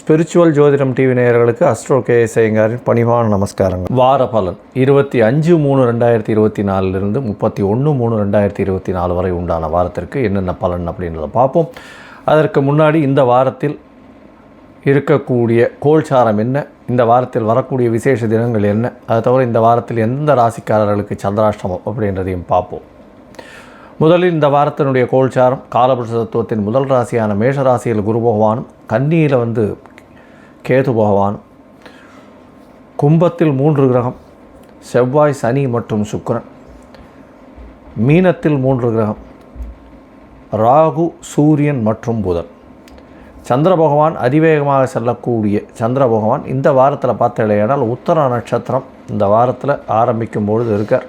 Spiritual ஜோதிடம் TV நேயர்களுக்கு astro K ஐயங்காரின் பணிவான நமஸ்காரங்கள். வார பலன். இருபத்தி அஞ்சு மூணு ரெண்டாயிரத்தி இருபத்தி நாலுலேருந்து முப்பத்தி ஒன்று மூணு ரெண்டாயிரத்தி இருபத்தி நாலு வரை உண்டான வாரத்திற்கு என்னென்ன பலன் அப்படின்றத பார்ப்போம். அதற்கு முன்னாடி இந்த வாரத்தில் இருக்கக்கூடிய கோல்சாரம் என்ன? இந்த வாரத்தில் வரக்கூடிய விசேஷ தினங்கள் என்ன? அதை தவிர இந்த வாரத்தில் எந்த ராசிக்காரர்களுக்கு சந்திராஷ்டமம் அப்படின்றதையும் பார்ப்போம். முதலில் இந்த வாரத்தினுடைய கோல்சாரம் காலபுருஷ தத்துவத்தின் முதல் ராசியான மேஷ ராசியில் குரு பகவானும் கன்னியில் வந்து கேது பகவானும் கும்பத்தில் மூன்று கிரகம் செவ்வாய் சனி மற்றும் சுக்கிரன். மீனத்தில் மூன்று கிரகம் ராகு சூரியன் மற்றும் புதன். சந்திர பகவான் அதிவேகமாக செல்லக்கூடிய சந்திர பகவான் இந்த வாரத்தில் பார்த்தீங்கன்னா உத்தர நட்சத்திரம் இந்த வாரத்தில் ஆரம்பிக்கும் பொழுது இருக்கார்.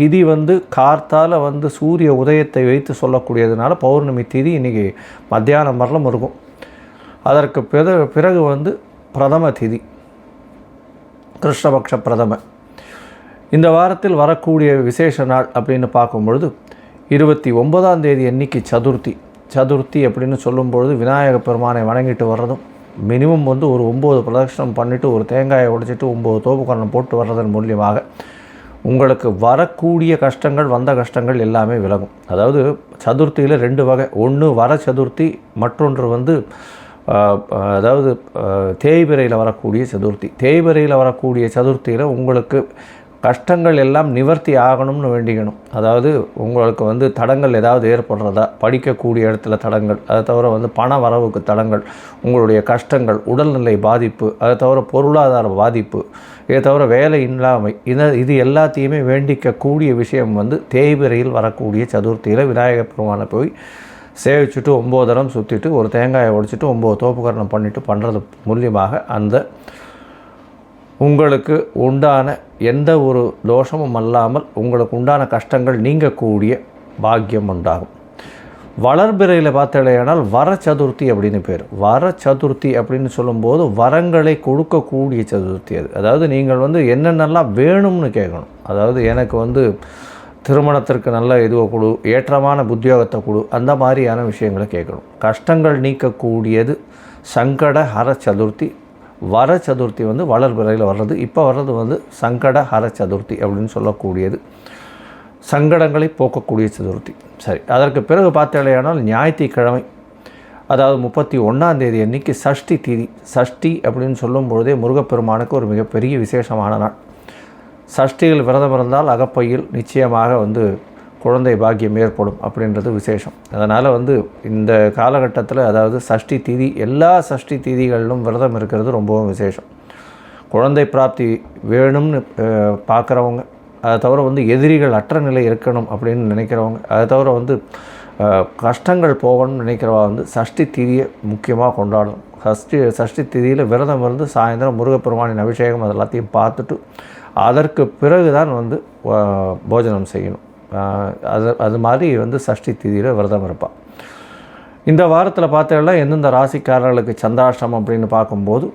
திதி வந்து கார்த்தால் வந்து சூரிய உதயத்தை வைத்து சொல்லக்கூடியதுனால பௌர்ணமி திதி இன்றைக்கி மத்தியானம் வரலும் இருக்கும். அதற்கு பிற பிறகு வந்து பிரதம திதி. கிருஷ்ணபக்ஷ பிரதம. இந்த வாரத்தில் வரக்கூடிய விசேஷ நாள் அப்படின்னு பார்க்கும்பொழுது இருபத்தி ஒன்பதாம் தேதி அன்னைக்கு சதுர்த்தி. சதுர்த்தி அப்படின்னு சொல்லும்பொழுது விநாயக பெருமானை வணங்கிட்டு வர்றதும் மினிமம் வந்து ஒரு ஒம்பது பிரதட்சணம் பண்ணிவிட்டு ஒரு தேங்காயை உடைச்சிட்டு ஒம்பது தோப்புக்கரணம் போட்டு வர்றதன் மூலியமாக உங்களுக்கு வரக்கூடிய கஷ்டங்கள் வந்த கஷ்டங்கள் எல்லாமே விலகும். அதாவது சதுர்த்தியில் ரெண்டு வகை. ஒன்று வர சதுர்த்தி மற்றொன்று வந்து அதாவது தேய்பிரையில் வரக்கூடிய சதுர்த்தி. தேய்பிரையில் வரக்கூடிய சதுர்த்தியில் உங்களுக்கு கஷ்டங்கள் எல்லாம் நிவர்த்தி ஆகணும்னு வேண்டிக்கணும். அதாவது உங்களுக்கு வந்து தடங்கள் ஏதாவது ஏற்படுறதா? படிக்கக்கூடிய இடத்துல தடங்கள் அதை தவிர வந்து பண வரவுக்கு தடங்கள் உங்களுடைய கஷ்டங்கள் உடல்நிலை பாதிப்பு அதை தவிர பொருளாதார பாதிப்பு இதை தவிர வேலை இல்லாமை இதை இது எல்லாத்தையுமே வேண்டிக்கக்கூடிய விஷயம் வந்து தேய்பிரையில் வரக்கூடிய சதுர்த்தியில் விநாயகர் பெருமானை போய் சேவிச்சுட்டு ஒம்பது தரம் சுற்றிட்டு ஒரு தேங்காயை உடைச்சிட்டு ஒம்பது தோப்புக்கரணம் பண்ணிவிட்டு பண்ணுறது மூலியமாக அந்த உங்களுக்கு உண்டான எந்த ஒரு தோஷமும் அல்லாமல் உங்களுக்கு உண்டான கஷ்டங்கள் நீங்கக்கூடிய பாக்கியம் உண்டாகும். வளர்பிறையில் பார்த்தடையானால் வர சதுர்த்தி அப்படின்னு பேர். வர சதுர்த்தி அப்படின்னு சொல்லும்போது வரங்களை கொடுக்கக்கூடிய சதுர்த்தி அது. அதாவது நீங்கள் வந்து என்னென்னலாம் வேணும்னு கேட்கணும். அதாவது எனக்கு வந்து திருமணத்திற்கு நல்ல இதுவை கொடு ஏற்றமான உத்தியோகத்தை கொடு அந்த மாதிரியான விஷயங்களை கேட்கணும். கஷ்டங்கள் நீக்கக்கூடியது சங்கட ஹர சதுர்த்தி வர சதுர்த்தி வந்து வளர்பிறையில் வர்றது இப்போ வர்றது வந்து சங்கட ஹர சதுர்த்தி அப்படின்னு சொல்லக்கூடியது. சங்கடங்களை போக்கக்கூடிய சதுர்த்தி. சரி அதற்கு பிறகு பார்த்தேலையானால் ஞாயிற்றுக்கிழமை அதாவது முப்பத்தி ஒன்றாம் தேதி அன்னைக்கு சஷ்டி திதி. சஷ்டி அப்படின்னு சொல்லும் பொழுதே முருகப்பெருமானுக்கு ஒரு மிகப்பெரிய விசேஷமான நாள். சஷ்டியில் விரதம் இருந்தால் அகப்பையில் நிச்சயமாக வந்து குழந்தை பாக்கியம் ஏற்படும் அப்படின்றது விசேஷம். அதனால் வந்து இந்த காலகட்டத்தில் அதாவது சஷ்டி திதி எல்லா சஷ்டி திதிகளிலும் விரதம் இருக்கிறது ரொம்பவும் விசேஷம். குழந்தை பிராப்தி வேணும்னு பார்க்குறவங்க அதை தவிர வந்து எதிரிகள் அற்ற நிலை இருக்கணும் அப்படின்னு நினைக்கிறவங்க அதை தவிர வந்து கஷ்டங்கள் போகணும்னு நினைக்கிறவா வந்து சஷ்டி திதியை முக்கியமாக கொண்டாடணும். சஷ்டி சஷ்டி திதியில் விரதம் இருந்து சாயந்தரம் முருகப்பெருமானின் அபிஷேகம் அது எல்லாத்தையும் பார்த்துட்டு அதற்கு பிறகு தான் வந்து போஜனம் செய்யணும். அது அது மாதிரி வந்து சஷ்டி திதியில் விரதம் இருப்பாள் இந்த வாரத்தில் பார்த்தீங்கன்னா எந்தெந்த ராசிக்காரர்களுக்கு சந்திராஷ்டிரம் அப்படின்னு பார்க்கும்போது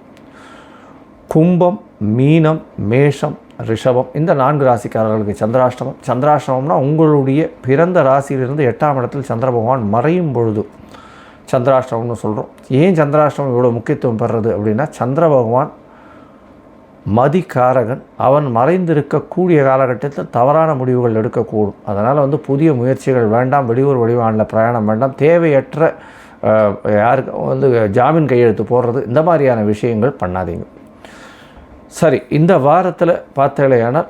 கும்பம் மீனம் மேஷம் ரிஷபம் இந்த நான்கு ராசிக்காரர்களுக்கு சந்திராஷ்டமம். சந்திராஷ்டமம்னா உங்களுடைய பிறந்த ராசியிலிருந்து எட்டாம் இடத்தில் சந்திர பகவான் மறையும் பொழுது சந்திராஷ்டமம்னு சொல்கிறோம் ஏன் சந்திராஷ்டமம் இவ்வளோ முக்கியத்துவம் பெறுறது அப்படின்னா சந்திர பகவான் மதிக்காரகன். அவன் மறைந்திருக்கக்கூடிய காலகட்டத்தில் தவறான முடிவுகள் எடுக்கக்கூடும். அதனால் வந்து புதிய முயற்சிகள் வேண்டாம் வெளியூர் வடிவானில் பிரயாணம் வேண்டாம். தேவையற்ற யாருக்கு வந்து ஜாமீன் கையெழுத்து போடுறது இந்த மாதிரியான விஷயங்கள் பண்ணாதீங்க. சரி இந்த வாரத்தில் பார்த்தேலையானால்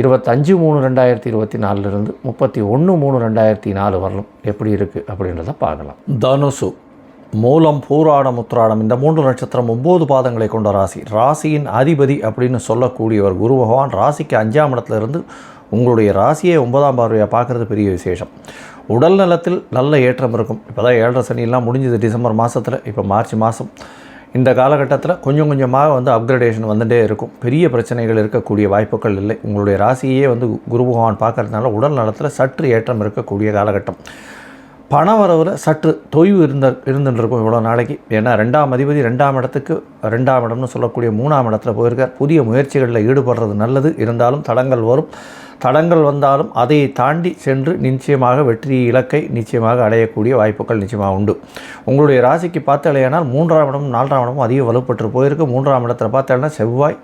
இருபத்தஞ்சு மூணு ரெண்டாயிரத்தி இருபத்தி நாலுலேருந்து முப்பத்தி ஒன்று மூணு ரெண்டாயிரத்தி நாலு வரலும் எப்படி இருக்குது அப்படின்றத பார்க்கலாம். தனுசு மூலம் பூராடம் உத்ராடம் இந்த மூன்று நட்சத்திரம் ஒம்பது பாதங்களை கொண்ட ராசி. ராசியின் அதிபதி அப்படின்னு சொல்லக்கூடியவர் குரு பகவான் ராசிக்கு அஞ்சாம் இடத்துலேருந்து உங்களுடைய ராசியை ஒன்பதாம் பார்வையாக பார்க்குறது பெரிய விசேஷம். உடல் நலத்தில் நல்ல ஏற்றம் இருக்கும். இப்போ தான் ஏழரை சனியெல்லாம் முடிஞ்சது டிசம்பர் மாதத்தில் இப்போ மார்ச் மாதம் இந்த காலகட்டத்தில் கொஞ்சம் கொஞ்சமாக வந்து அப்கிரடேஷன் வந்துட்டே இருக்கும். பெரிய பிரச்சனைகள் இருக்கக்கூடிய வாய்ப்புகள் இல்லை. உங்களுடைய ராசியே வந்து குரு பகவான் பார்க்கறதுனால உடல் நலத்தில் சற்று ஏற்றம் இருக்கக்கூடிய காலகட்டம். பண வரவில் சற்று தொய்வு இருந்த இருந்துருக்கும் இவ்வளோ நாளைக்கு. ஏன்னா ரெண்டாம் அதிபதி ரெண்டாம் இடத்துக்கு ரெண்டாம் இடம்னு சொல்லக்கூடிய மூணாம் இடத்துல போயிருக்கார். புதிய முயற்சிகளில் ஈடுபடுறது நல்லது. இருந்தாலும் தடங்கள் வரும். தடங்கள் வந்தாலும் அதை தாண்டி சென்று நிச்சயமாக வெற்றி இலக்கை நிச்சயமாக அடையக்கூடிய வாய்ப்புகள் நிச்சயமாக உண்டு. உங்களுடைய ராசிக்கு பார்த்தாலேயானால் மூன்றாம் இடமும் நான்காம் இடமும் அதிக வலுப்பட்டு போயிருக்கு. மூன்றாம் இடத்தில் பார்த்தாலேனா செவ்வாய்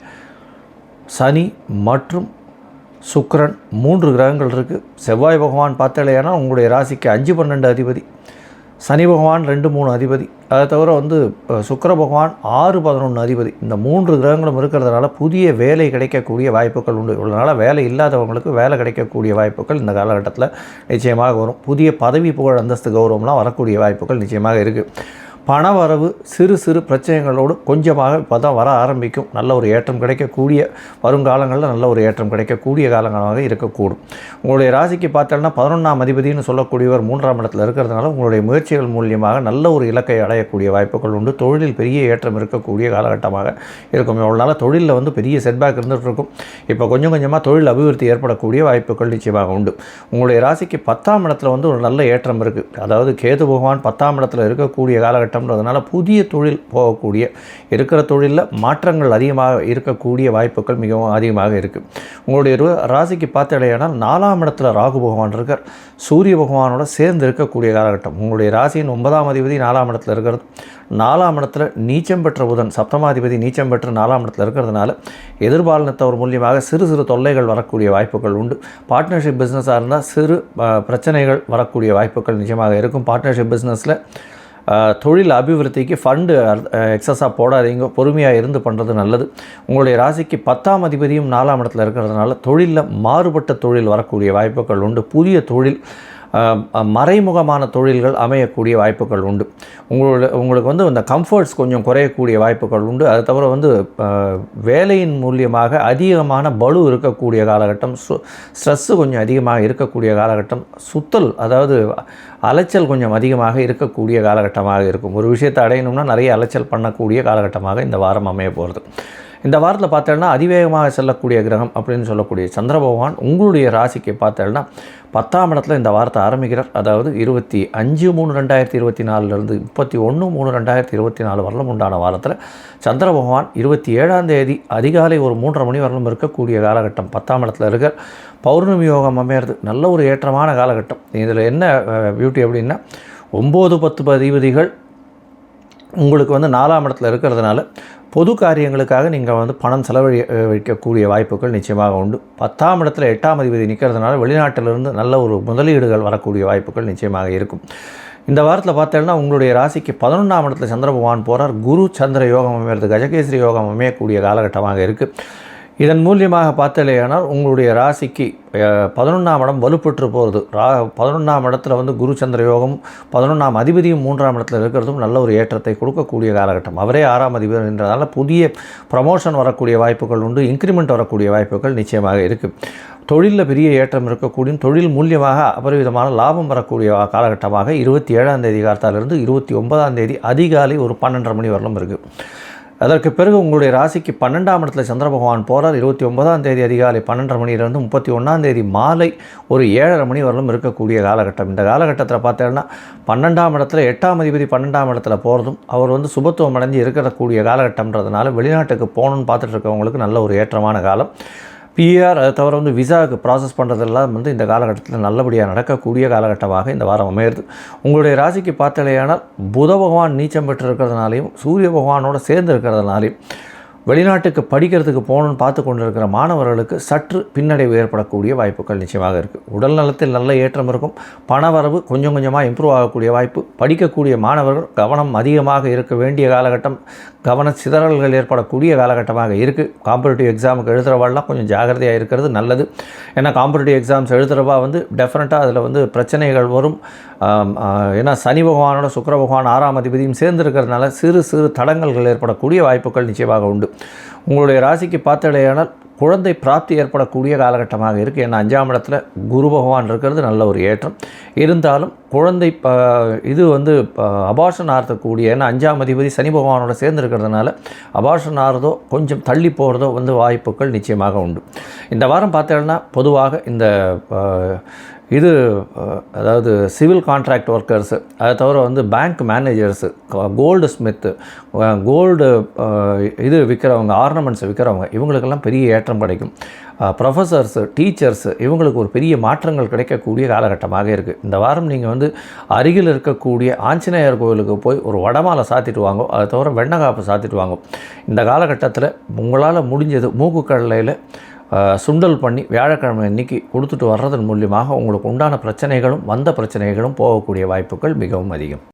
சனி மற்றும் சுக்கரன் மூன்று கிரகங்கள் இருக்குது செவ்வாய் பகவான் பார்த்தாலேயானா உங்களுடைய ராசிக்கு அஞ்சு பன்னெண்டு அதிபதி. சனி பகவான் ரெண்டு மூணு அதிபதி. அதை தவிர வந்து சுக்கர பகவான் ஆறு பதினொன்று அதிபதி. இந்த மூன்று கிரகங்களும் இருக்கிறதுனால புதிய வேலை கிடைக்கக்கூடிய வாய்ப்புகள் உண்டு. இவ்வளோனால வேலை இல்லாதவங்களுக்கு வேலை கிடைக்கக்கூடிய வாய்ப்புகள் இந்த காலகட்டத்தில் நிச்சயமாக வரும். புதிய பதவி புகழ் அந்தஸ்து கௌரவம்லாம் வரக்கூடிய வாய்ப்புகள் நிச்சயமாக இருக்குது பண வரவு சிறு சிறு பிரச்சனைகளோடு கொஞ்சமாக இப்போ தான் வர ஆரம்பிக்கும். நல்ல ஒரு ஏற்றம் கிடைக்கக்கூடிய வருங்காலங்களில் நல்ல ஒரு ஏற்றம் கிடைக்கக்கூடிய காலங்களாக இருக்கக்கூடும். உங்களுடைய ராசிக்கு பார்த்தோன்னா பதினொன்றாம் அதிபதினு சொல்லக்கூடியவர் மூன்றாம் இடத்துல இருக்கிறதுனால உங்களுடைய முயற்சிகள் மூலியமாக நல்ல ஒரு இலக்கை அடையக்கூடிய வாய்ப்புகள் உண்டு. தொழிலில் பெரிய ஏற்றம் இருக்கக்கூடிய காலகட்டமாக இருக்கும். இவ்வளோ நாள் தொழிலில் வந்து பெரிய செட்பேக் இருந்துகிட்டு இருக்கும் இப்போ கொஞ்சம் கொஞ்சமாக தொழில் அபிவிருத்தி ஏற்படக்கூடிய வாய்ப்புகள் நிச்சயமாக உண்டு. உங்களுடைய ராசிக்கு பத்தாம் இடத்துல வந்து ஒரு நல்ல ஏற்றம் இருக்குது அதாவது கேது பகவான் பத்தாம் இடத்துல இருக்கக்கூடிய காலகட்டம் காலகட்டம்ன்றதுனால புதிய தொழில் போகக்கூடிய இருக்கிற தொழிலில் மாற்றங்கள் அதிகமாக இருக்கக்கூடிய வாய்ப்புகள் மிகவும் அதிகமாக இருக்குது உங்களுடைய ராசிக்கு பார்த்தடையானால் நாலாம் இடத்துல ராகு பகவான் இருக்கார். சூரிய பகவானோட சேர்ந்து இருக்கக்கூடிய காலகட்டம். உங்களுடைய ராசியின் ஒன்பதாம் அதிபதி நாலாம் இடத்துல இருக்கிறது. நாலாம் இடத்துல நீச்சம் பெற்ற புதன் சப்தமாதிபதி நீச்சம் பெற்ற நாலாம் இடத்துல இருக்கிறதுனால எதிர்பாலனத்தவர் மூலியமாக சிறு சிறு தொல்லைகள் வரக்கூடிய வாய்ப்புகள் உண்டு. பார்ட்னர்ஷிப் பிஸ்னஸாக இருந்தால் சிறு பிரச்சனைகள் வரக்கூடிய வாய்ப்புகள் நிச்சயமாக இருக்கும். பார்ட்னர்ஷிப் பிஸ்னஸில் தொழில் அபிவிருத்திக்கு ஃபண்டு எக்ஸஸாக போடாதீங்க. பொறுமையாக இருந்து பண்ணுறது நல்லது. உங்களுடைய ராசிக்கு பத்தாம் அதிபதியும் நாலாம் இடத்துல இருக்கிறதுனால தொழிலில் மாறுபட்ட தொழில் வரக்கூடிய வாய்ப்புகள் உண்டு. புதிய தொழில் மறைமுகமான தொழில்கள் அமையக்கூடிய வாய்ப்புகள் உண்டு. உங்களோட உங்களுக்கு வந்து இந்த கம்ஃபர்ட்ஸ் கொஞ்சம் குறையக்கூடிய வாய்ப்புகள் உண்டு. அது தவிர வந்து வேலையின் மூலியமாக அதிகமான பளு இருக்கக்கூடிய காலகட்டம் ஸ்ட்ரெஸ்ஸு கொஞ்சம் அதிகமாக இருக்கக்கூடிய காலகட்டம் சுத்தல் அதாவது அலைச்சல் கொஞ்சம் அதிகமாக இருக்கக்கூடிய காலகட்டமாக இருக்கும். ஒரு விஷயத்தை அடையணும்னா நிறைய அலைச்சல் பண்ணக்கூடிய காலகட்டமாக இந்த வாரம் அமைய போகிறது. இந்த வாரத்தில் பார்த்தோன்னா அதிவேகமாக செல்லக்கூடிய கிரகம் அப்படின்னு சொல்லக்கூடிய சந்திர பகவான் உங்களுடைய ராசிக்கு பார்த்தோன்னா பத்தாம் இடத்துல இந்த வாரத்தை ஆரம்பிக்கிறார். அதாவது இருபத்தி அஞ்சு மூணு ரெண்டாயிரத்தி இருபத்தி நாலுலேருந்து முப்பத்தி ஒன்று மூணு ரெண்டாயிரத்தி இருபத்தி நாலு வரலும் உண்டான வாரத்தில் சந்திர பகவான் இருபத்தி ஏழாம் தேதி அதிகாலை ஒரு மூன்றரை மணி வரலும் இருக்கக்கூடிய காலகட்டம் பத்தாம் இடத்துல இருக்கிற பௌர்ணமி யோகம் அமையிறது நல்ல ஒரு ஏற்றமான காலகட்டம். இதில் என்ன பியூட்டி அப்படின்னா ஒம்பது பத்து பதிபதிகள் உங்களுக்கு வந்து நாலாம் இடத்துல இருக்கிறதுனால பொது காரியங்களுக்காக நீங்கள் வந்து பணம் செலவழி வைக்கக்கூடிய வாய்ப்புகள் நிச்சயமாக உண்டு. பத்தாம் இடத்துல எட்டாம் அதிபதி நிற்கிறதுனால வெளிநாட்டிலிருந்து நல்ல ஒரு முதலீடுகள் வரக்கூடிய வாய்ப்புகள் நிச்சயமாக இருக்கும். இந்த வாரத்தில் பார்த்தேன்னா உங்களுடைய ராசிக்கு பதினொன்றாம் இடத்துல சந்திர பகவான் போகிறார் குரு சந்திர யோகம் அமைகிறது கஜகேசரி யோகம் அமையக்கூடிய காலகட்டமாக இருக்குது இதன் மூலியமாக பார்த்தலையானால் உங்களுடைய ராசிக்கு பதினொன்றாம் இடம் வலுப்பெற்று போகிறது ரா பதினொன்றாம் இடத்துல வந்து குரு சந்திர யோகம் பதினொன்றாம் அதிபதியும் மூன்றாம் இடத்துல இருக்கிறதும் நல்ல ஒரு ஏற்றத்தை கொடுக்கக்கூடிய காலகட்டம். அவரே ஆறாம் அதிபர் என்றதால் புதிய ப்ரமோஷன் வரக்கூடிய வாய்ப்புகள் உண்டு இன்க்ரிமெண்ட் வரக்கூடிய வாய்ப்புகள் நிச்சயமாக இருக்குது தொழிலில் பெரிய ஏற்றம் இருக்கக்கூடிய தொழில் மூலியமாக அபரிவிதமான லாபம் வரக்கூடிய காலகட்டமாக இருபத்தி ஏழாம் தேதி காலத்தாலிருந்து இருபத்தி ஒன்பதாம் தேதி அதிகாலை ஒரு பன்னெண்டரை மணி வரலும் இருக்குது அதற்கு பிறகு உங்களுடைய ராசிக்கு பன்னெண்டாம் இடத்துல சந்திர பகவான் போகிறார் இருபத்தி ஒன்பதாம் தேதி அதிகாலை பன்னெண்டரை மணிலேருந்து முப்பத்தி ஒன்றாம் தேதி மாலை ஒரு ஏழரை மணி வரலும் இருக்கக்கூடிய காலகட்டம். இந்த காலகட்டத்தில் பார்த்தேன்னா பன்னெண்டாம் இடத்துல எட்டாம் அதிபதி பன்னெண்டாம் இடத்துல போகிறதும் அவர் வந்து சுபத்துவம் அடைஞ்சு இருக்கக்கூடிய காலகட்டம்ன்றதுனால வெளிநாட்டுக்கு போகணுன்னு பார்த்துட்டு இருக்கவங்களுக்கு நல்ல ஒரு ஏற்றமான காலம். பிஆர் அதை தவிர வந்து விசாவுக்கு ப்ராசஸ் பண்ணுறதெல்லாம் வந்து இந்த காலகட்டத்தில் நல்லபடியாக நடக்கக்கூடிய காலகட்டமாக இந்த வாரம் அமையிறது. உங்களுடைய ராசிக்கு பார்த்தலையானால் புத பகவான் நீச்சம் பெற்று இருக்கிறதுனாலையும் சூரிய பகவானோட சேர்ந்து இருக்கிறதுனாலையும் வெளிநாட்டுக்கு படிக்கிறதுக்கு போகணுன்னு பார்த்து கொண்டிருக்கிற மாணவர்களுக்கு சற்று பின்னடைவு ஏற்படக்கூடிய வாய்ப்புகள் நிச்சயமாக இருக்குது உடல் நலத்தில் நல்ல ஏற்றம் இருக்கும். பணவரவு கொஞ்சம் கொஞ்சமாக இம்ப்ரூவ் ஆகக்கூடிய வாய்ப்பு. படிக்கக்கூடிய மாணவர்கள் கவனம் அதிகமாக இருக்க வேண்டிய காலகட்டம். கவன சிதறல்கள் ஏற்படக்கூடிய காலகட்டமாக இருக்குது காம்படிட்டிவ் எக்ஸாமுக்கு எழுதுகிறவாள்லாம் கொஞ்சம் ஜாகிரதையாக இருக்கிறது நல்லது. ஏன்னா காம்படிட்டிவ் எக்ஸாம்ஸ் எழுதுகிறவா வந்து டெஃபினட்டாக அதில் வந்து பிரச்சனைகள் வரும். ஏன்னா சனி பகவானோட சுக்கர பகவான் ஆறாம் அதிபதியும் சேர்ந்து இருக்கிறதுனால சிறு சிறு தடங்கல்கள் ஏற்படக்கூடிய வாய்ப்புகள் நிச்சயமாக உண்டு. உங்களுடைய ராசிக்கு பார்த்தடையானால் குழந்தை பிராப்தி ஏற்படக்கூடிய காலகட்டமாக இருக்குது ஏன்னா அஞ்சாம் இடத்துல குரு பகவான் இருக்கிறது நல்ல ஒரு ஏற்றம். இருந்தாலும் குழந்தை ப இது வந்து அபாஷன் ஆர்த்தக்கூடிய ஏன்னா அஞ்சாம் அதிபதி சனி பகவானோட சேர்ந்து இருக்கிறதுனால அபாஷன் ஆகிறதோ கொஞ்சம் தள்ளி போகிறதோ வந்து வாய்ப்புகள் நிச்சயமாக உண்டு. இந்த வாரம் பார்த்தீங்கன்னா பொதுவாக இந்த இது அதாவது சிவில் கான்ட்ராக்ட் ஒர்க்கர்ஸு அதை தவிர வந்து bank managers goldsmith gold இது விற்கிறவங்க ஆர்னமெண்ட்ஸ் விற்கிறவங்க இவங்களுக்கெல்லாம் பெரிய ஏற்றம் கிடைக்கும். ப்ரொஃபஸர்ஸு டீச்சர்ஸு இவங்களுக்கு ஒரு பெரிய மாற்றங்கள் கிடைக்கக்கூடிய காலகட்டமாக இருக்குது இந்த வாரம் நீங்கள் வந்து அருகில் இருக்கக்கூடிய ஆஞ்சநேயர் கோவிலுக்கு போய் ஒரு வடமாலை சாத்திட்டு வாங்கோ அதை தவிர வெண்ணகாப்பு சாத்திட்டு வாங்கோ. இந்த காலகட்டத்தில் உங்களால் முடிஞ்சது மூக்கு கடலையில் சுண்டல் பண்ணி வியாழக்கிழமை அன்னைக்கு கொடுத்துட்டு வர்றதன் மூலியமாக உங்களுக்கு உண்டான பிரச்சனைகளும் வந்த பிரச்சனைகளும் போகக்கூடிய வாய்ப்புகள் மிகவும் அதிகம்.